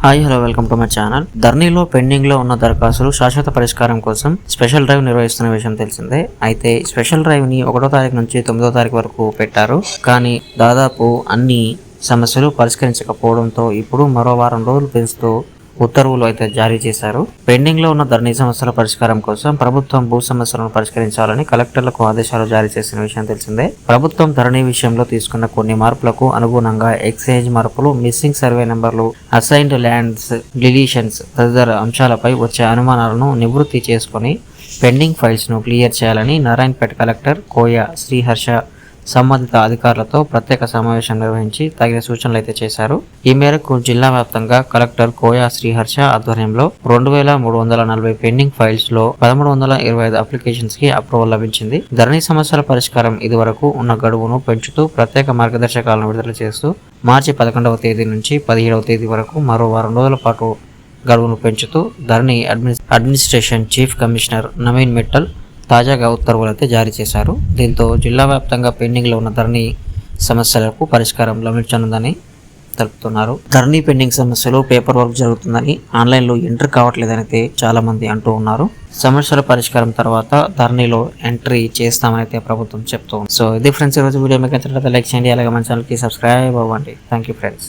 Hi hello welcome to my channel. ధర్నీలో పెండింగ్లో ఉన్న దరఖాస్తులు శాశ్వత పరిష్కారం కోసం స్పెషల్ డ్రైవ్ నిర్వహిస్తున్న విషయం తెలిసిందే. అయితే స్పెషల్ డ్రైవ్ని ఒకటో తారీఖు నుంచి తొమ్మిదో తారీఖు వరకు పెట్టారు. కానీ దాదాపు అన్ని సమస్యలు పరిష్కరించకపోవడంతో ఇప్పుడు మరో వారం రోజులు పెంచుతూ ఉత్తర్వులు అయితే జారీ చేశారు. పెండింగ్లో ఉన్న ధరణి సమస్యల పరిష్కారం కోసం ప్రభుత్వం భూ సమస్యలను పరిష్కరించాలని కలెక్టర్లకు ఆదేశాలు జారీ చేసిన విషయం తెలిసిందే. ప్రభుత్వం ధరణి విషయంలో తీసుకున్న కొన్ని మార్పులకు అనుగుణంగా ఎక్సైజ్ మార్పులు మిస్సింగ్ సర్వే నెంబర్లు అసైన్డ్ ల్యాండ్స్ డిలీషన్స్ తదితర అంశాలపై వచ్చే అనుమానాలను నివృత్తి చేసుకొని పెండింగ్ ఫైల్స్ను క్లియర్ చేయాలని నారాయణపేట కలెక్టర్ కోయ శ్రీహర్ష సంబంధిత అధికారులతో ప్రత్యేక సమావేశం నిర్వహించి తగిన సూచనలు అయితే చేశారు. ఈ మేరకు జిల్లా వ్యాప్తంగా కలెక్టర్ కోయా శ్రీహర్ష ఆధ్వర్యంలో రెండు వేల మూడు వందల నలభై పెండింగ్ ఫైల్స్లో పదమూడు వందల ఇరవై ఐదు అప్లికేషన్స్కి అప్రూవల్ లభించింది. ధరణి సమస్యల పరిష్కారం ఇదివరకు ఉన్న గడువును పెంచుతూ ప్రత్యేక మార్గదర్శకాలను విడుదల చేస్తూ మార్చి పదకొండవ తేదీ నుంచి పదిహేడవ తేదీ వరకు మరో వారం రోజుల పాటు గడువును పెంచుతూ Dharani అడ్మినిస్ administration chief commissioner Naveen Mittal తాజాగా ఉత్తర్వులు అయితే జారీ చేశారు. దీంతో జిల్లా వ్యాప్తంగా పెండింగ్లో ఉన్న ధరణి సమస్యలకు పరిష్కారం లభించనుందని తెలుపుతున్నారు. ధరణి పెండింగ్ సమస్యలు పేపర్ వర్క్ జరుగుతుందని ఆన్లైన్లో ఎంటర్ కావట్లేదనైతే చాలామంది అంటూ ఉన్నారు. సమస్యల పరిష్కారం తర్వాత ధరణిలో ఎంట్రీ చేస్తామని అయితే ప్రభుత్వం చెప్తూ ఉంది సో ఇది ఫ్రెండ్స్ ఈరోజు వీడియో. మీకు నచ్చినట్లయితే లైక్ చేయండి. అలాగే మన ఛానల్కి సబ్స్క్రైబ్ అవ్వండి. Thank you friends.